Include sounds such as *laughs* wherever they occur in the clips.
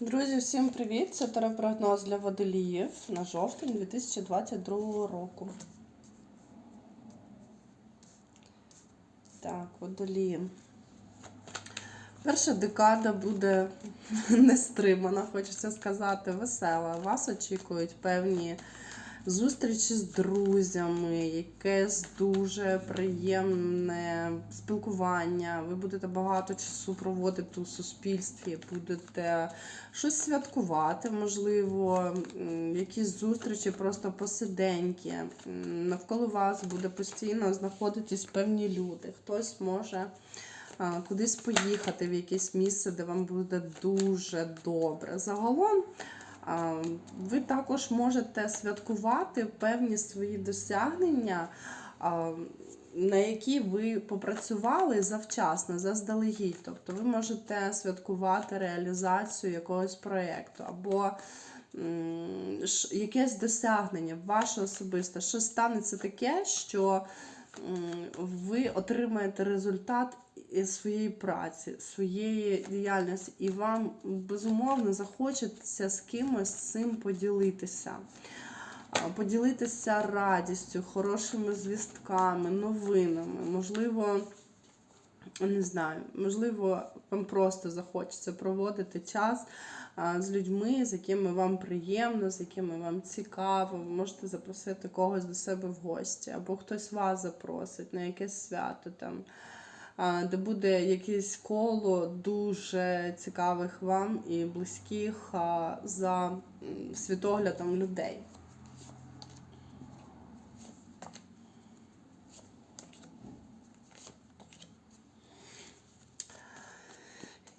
Друзі, всім привіт! Це теропрогноз для водоліїв на жовтень 2022 року. Так, водолії. Перша декада буде *laughs* нестримана, хочеться сказати, весела. Вас очікують певні зустрічі з друзями, якесь дуже приємне спілкування. Ви будете багато часу проводити у суспільстві, будете щось святкувати, можливо, якісь зустрічі просто посиденькі. Навколо вас буде постійно знаходитись певні люди. Хтось може кудись поїхати в якесь місце, де вам буде дуже добре. Загалом ви також можете святкувати певні свої досягнення, на які ви попрацювали завчасно, заздалегідь. Тобто ви можете святкувати реалізацію якогось проєкту або якесь досягнення ваше особисте, що станеться таке, що ви отримаєте результат своєї праці, своєї діяльності, і вам безумовно захочеться з кимось цим поділитися. Поділитися радістю, хорошими звістками, новинами. Можливо, не знаю, можливо, вам просто захочеться проводити час з людьми, з якими вам приємно, з якими вам цікаво. Ви можете запросити когось до себе в гості, або хтось вас запросить на якесь свято там. Де буде якесь коло дуже цікавих вам і близьких за світоглядом людей.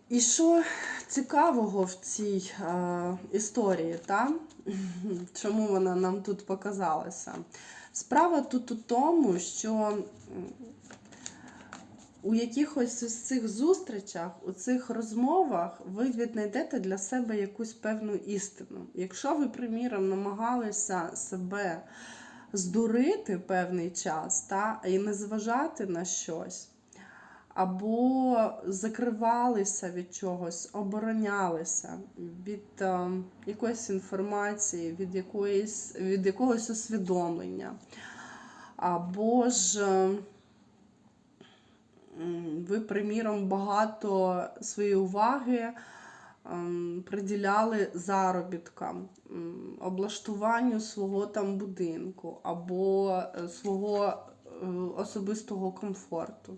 І що цікавого в цій е, історії, та? *laughs* чому вона нам тут показалася? Справа тут у тому, що у якихось із цих зустрічах, у цих розмовах ви віднайдете для себе якусь певну істину. Якщо ви, приміром, намагалися себе здурити певний час та, і не зважати на щось, або закривалися від чогось, оборонялися від е, якоїсь інформації, від, якоїсь, від якогось усвідомлення, або ж. Ви, приміром, багато своєї уваги ем, приділяли заробіткам, облаштуванню свого там будинку або е, свого е, особистого комфорту.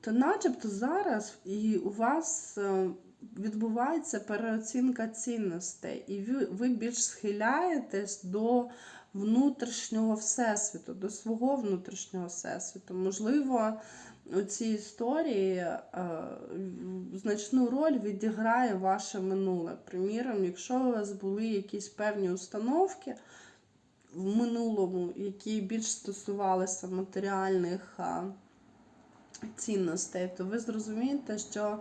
То начебто зараз і у вас е, відбувається переоцінка цінностей, і ви більш схиляєтесь до внутрішнього всесвіту, до свого внутрішнього всесвіту. Можливо, у цій історії е, значну роль відіграє ваше минуле. Приміром, якщо у вас були якісь певні установки в минулому, які більш стосувалися матеріальних а, цінностей, то ви зрозумієте, що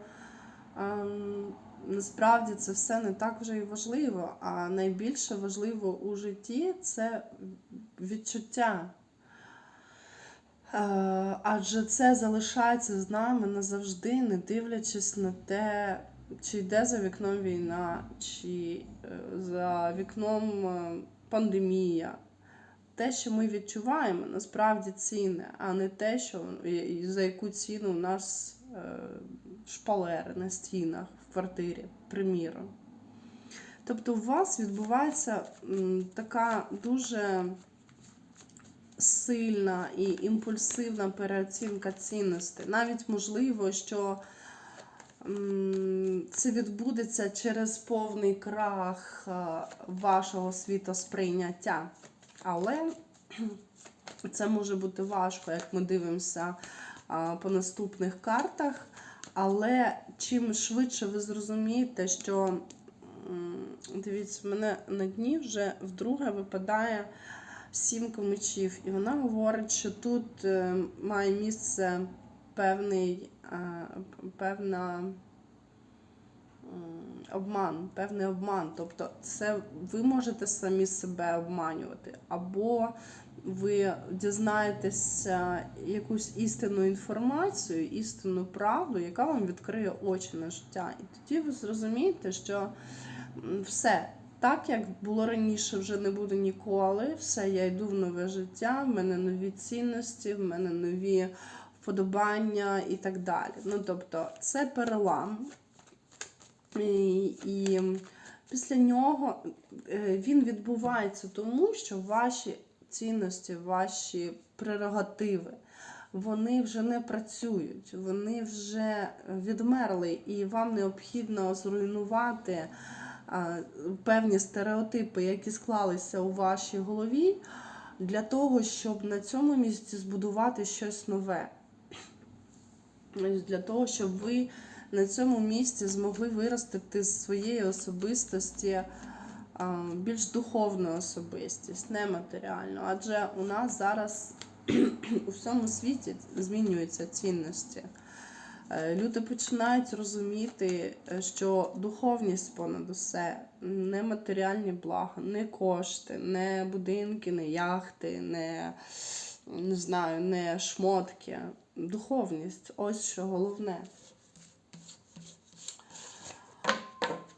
ем, насправді це все не так вже і важливо, а найбільше важливо у житті це відчуття. Е, Адже це залишається з нами назавжди, не дивлячись на те, чи йде за вікном війна, чи е, за вікном е, пандемія. Те, що ми відчуваємо, насправді цінне, а не те, що за яку ціну у нас шпалери на стінах в квартирі, приміром. Тобто у вас відбувається така дуже сильна і імпульсивна переоцінка цінностей. Навіть можливо, що це відбудеться через повний крах е, вашого світосприйняття. Але *clears throat* це може бути важко, як ми дивимося по наступних картах. Але чим швидше ви зрозумієте, що дивіться, мене на дні вже вдруге випадає сімка мечів, і вона говорить, що тут е, має місце певний, е, певна обман, певний обман. Тобто, це ви можете самі себе обманювати, або ви дізнаєтеся якусь істинну інформацію, істинну правду, яка вам відкриє очі на життя. І тоді ви зрозумієте, що все. Так, як було раніше, вже не буде ніколи. Все, я йду в нове життя, в мене нові цінності, в мене нові вподобання і так далі. Ну, тобто, це перелам. І, і після нього е, він відбувається тому, що ваші цінності, ваші прерогативи, вони вже не працюють, вони вже відмерли, і вам необхідно зруйнувати певні стереотипи, які склалися у вашій голові, для того, щоб на цьому місці збудувати щось нове. Для того, щоб ви на цьому місці змогли виростити з своєї особистості більш духовну особистість, не матеріальну. Адже у нас зараз *clears throat* у всьому світі змінюються цінності. Е, Люди починають розуміти, е, що духовність понад усе, не матеріальні блага, не кошти, не будинки, не яхти, не, не знаю, не шмотки. Духовність ось що головне.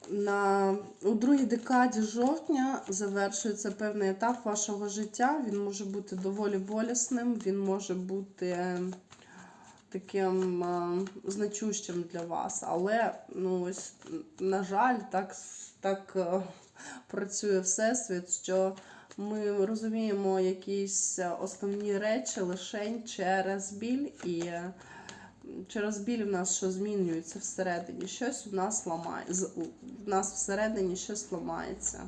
На, у другій декаді жовтня завершується певний етап вашого життя. Він може бути доволі болісним, він може бути таким е, значущим для вас. Але, ну, ось, на жаль, так, так е, працює Всесвіт, що ми розуміємо якісь основні речі лише через біль і. е, Через біль в нас що змінюється всередині, щось у нас ламає, в нас всередині щось ламається.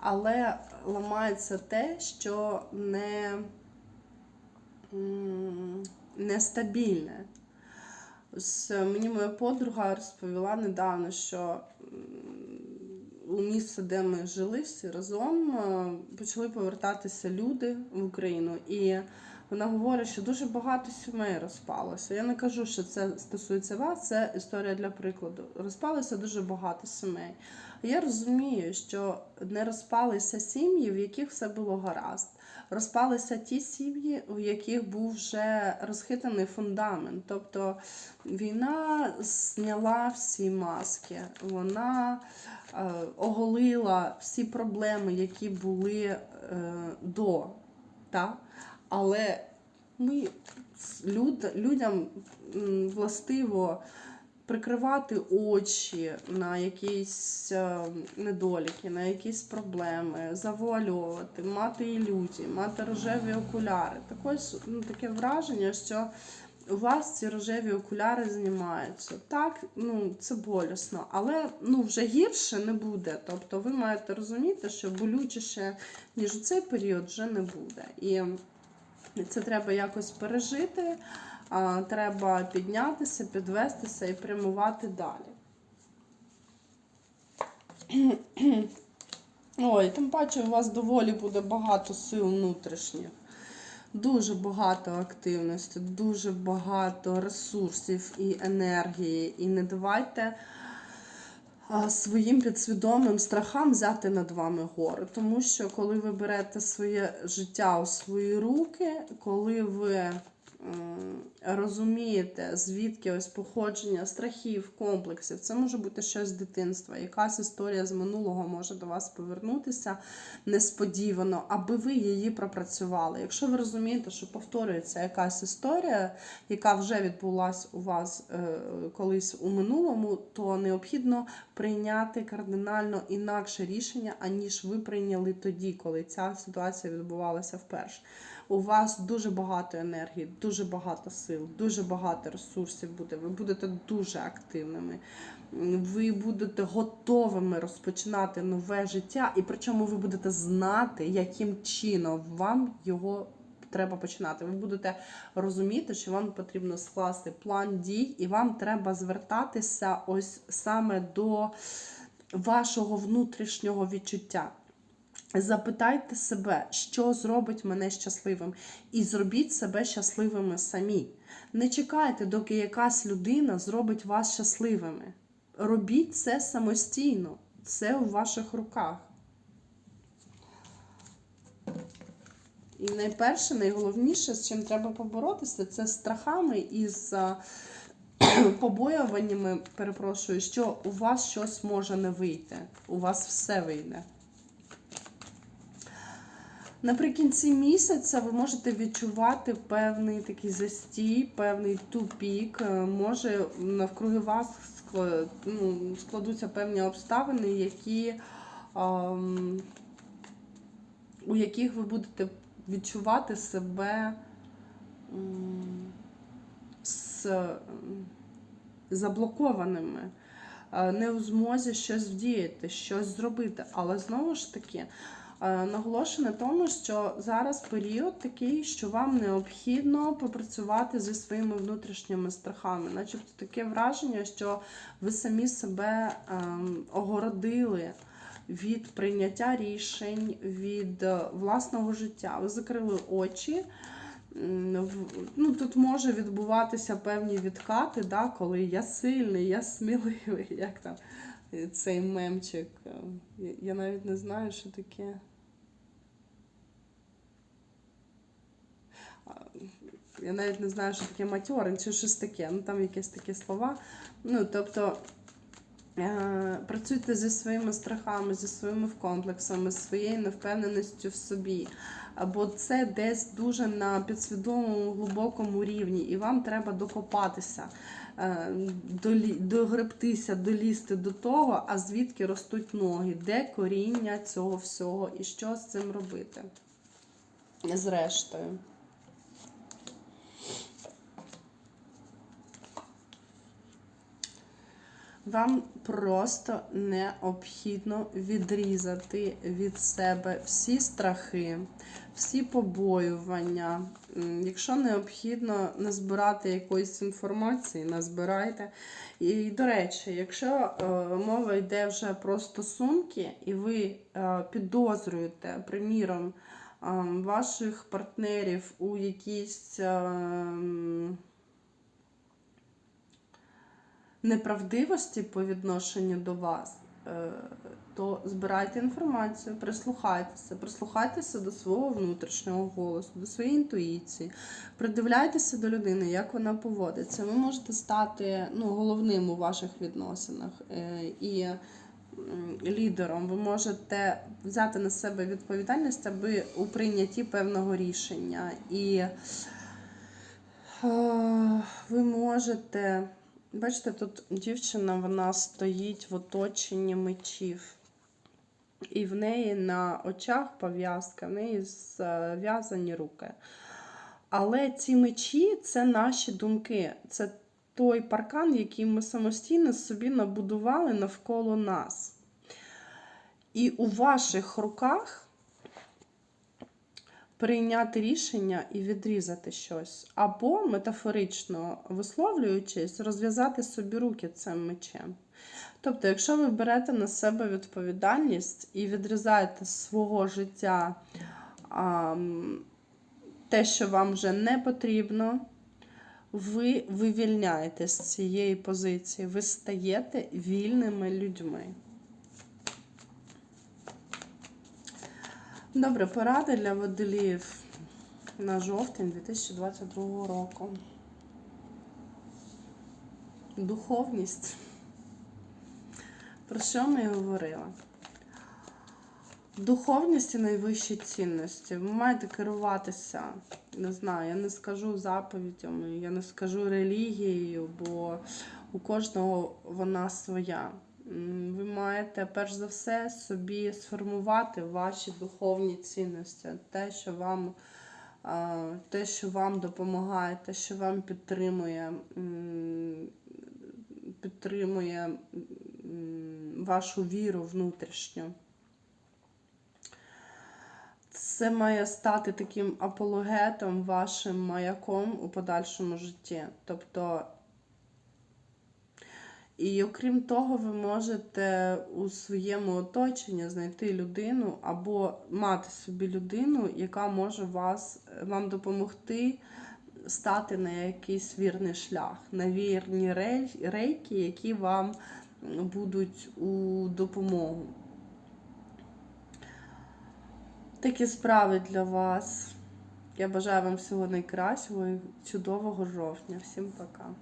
Але ламається те, що не, нестабільне. Ось е, мені моя подруга розповіла недавно, що у місце, де ми жили всі разом, е, почали повертатися люди в Україну. І вона говорить, що дуже багато сімей розпалося. Я не кажу, що це стосується вас, це історія для прикладу. Розпалося дуже багато сімей. Я розумію, що не розпалися сім'ї, в яких все було гаразд. Розпалися ті сім'ї, у яких був вже розхитаний фундамент. Тобто війна зняла всі маски, вона е, оголила всі проблеми, які були е, до. Та? Але ми люд, людям властиво прикривати очі на якісь е, недоліки, на якісь проблеми, завуальовувати, мати ілюзії, мати рожеві окуляри. Також ну, таке враження, що у вас ці рожеві окуляри знімаються. Так, ну це болісно, але ну вже гірше не буде. Тобто ви маєте розуміти, що болючіше, ніж у цей період, вже не буде. І це треба якось пережити, треба піднятися, підвестися і прямувати далі. *clears throat* Ой, тим паче у вас доволі буде багато сил внутрішніх. Дуже багато активності, дуже багато ресурсів і енергії. І не давайте своїм підсвідомим страхам взяти над вами гори. Тому що коли ви берете своє життя у свої руки, коли ви розумієте, звідки ось походження страхів, комплексів, це може бути щось з дитинства, якась історія з минулого може до вас повернутися несподівано, аби ви її пропрацювали. Якщо ви розумієте, що повторюється якась історія, яка вже відбулася у вас е, колись у минулому, то необхідно прийняти кардинально інакше рішення, аніж ви прийняли тоді, коли ця ситуація відбувалася вперше. У вас дуже багато енергії, дуже багато сил, дуже багато ресурсів буде. Ви будете дуже активними. Ви будете готовими розпочинати нове життя, і причому ви будете знати, яким чином вам його треба починати. Ви будете розуміти, що вам потрібно скласти план дій, і вам треба звертатися ось саме до вашого внутрішнього відчуття. Запитайте себе, що зробить мене щасливим, і зробіть себе щасливими самі. Не чекайте, доки якась людина зробить вас щасливими. Робіть це самостійно, це у ваших руках. І найперше, найголовніше, з чим треба поборотися, це страхами і з *clears throat* побоюваннями, перепрошую, що у вас щось може не вийти. У вас все вийде. Наприкінці місяця ви можете відчувати певний такий застій, певний тупік. Е, Може навкруги вас ну, складуться певні обставини, які, у яких ви будете відчувати себе з, заблокованими, е, не у змозі щось вдіяти, щось зробити. Але знову ж таки, е, наголошую на тому, що зараз період такий, що вам необхідно попрацювати зі своїми внутрішніми страхами. Начебто таке враження, що ви самі себе ем, огородили. Від прийняття рішень, від е, власного життя. Ви закрили очі. Ну, тут може відбуватися певні відкати, да, коли я сильний, я сміливий, *laughs* як там е, цей мемчик. я навіть не знаю, що таке. Я навіть не знаю, що таке матьорин чи щось таке. Ну там якісь такі слова. Ну, тобто. Е, Працюйте зі своїми страхами, зі своїми комплексами, зі своєю невпевненістю в собі. Або це десь дуже на підсвідомому глибокому рівні, і вам треба докопатися, е, догребтися, долізти до того, а звідки ростуть ноги, де коріння цього всього і що з цим робити. Зрештою. Вам просто необхідно відрізати від себе всі страхи, всі побоювання. Якщо необхідно назбирати якоїсь інформації, назбирайте. І, до речі, якщо е, мова йде вже про стосунки, і ви е, підозрюєте, приміром, ваших партнерів у якійсь. Неправдивості по відношенню до вас, е, то збирайте інформацію, прислухайтеся, прислухайтеся до свого внутрішнього голосу, до своєї інтуїції, придивляйтеся до людини, як вона поводиться. Ви можете стати ну, головним у ваших відносинах е, і лідером. Ви можете взяти на себе відповідальність, аби у прийнятті певного рішення. І е, ви можете. Бачите, тут дівчина вона стоїть в оточенні мечів. І в неї на очах пов'язка, в неї зв'язані руки. Але ці мечі це наші думки. Це той паркан, який ми самостійно собі набудували навколо нас. І у ваших руках прийняти рішення і відрізати щось. Або, метафорично висловлюючись, розв'язати собі руки цим мечем. Тобто, якщо ви берете на себе відповідальність і відрізаєте з свого життя а, те, що вам вже не потрібно, ви вивільняєтесь з цієї позиції, ви стаєте вільними людьми. Добре, поради для водоліїв на жовтень 2022 року. Духовність. Про що ми і говорили? Духовність і найвищі цінності. Ви маєте керуватися, не знаю, я не скажу заповідями, я не скажу релігією, бо у кожного вона своя. Ви маєте перш за все собі сформувати ваші духовні цінності, те, що вам, те, що вам допомагає, те, що вам підтримує, підтримує вашу віру внутрішню. Це має стати таким апологетом, вашим маяком у подальшому житті. Тобто і окрім того, ви можете у своєму оточенні знайти людину або мати собі людину, яка може вас, вам допомогти стати на якийсь вірний шлях, на вірні рейки, які вам будуть у допомогу. Такі справи для вас. Я бажаю вам всього найкращого і чудового жовтня. Всім пока.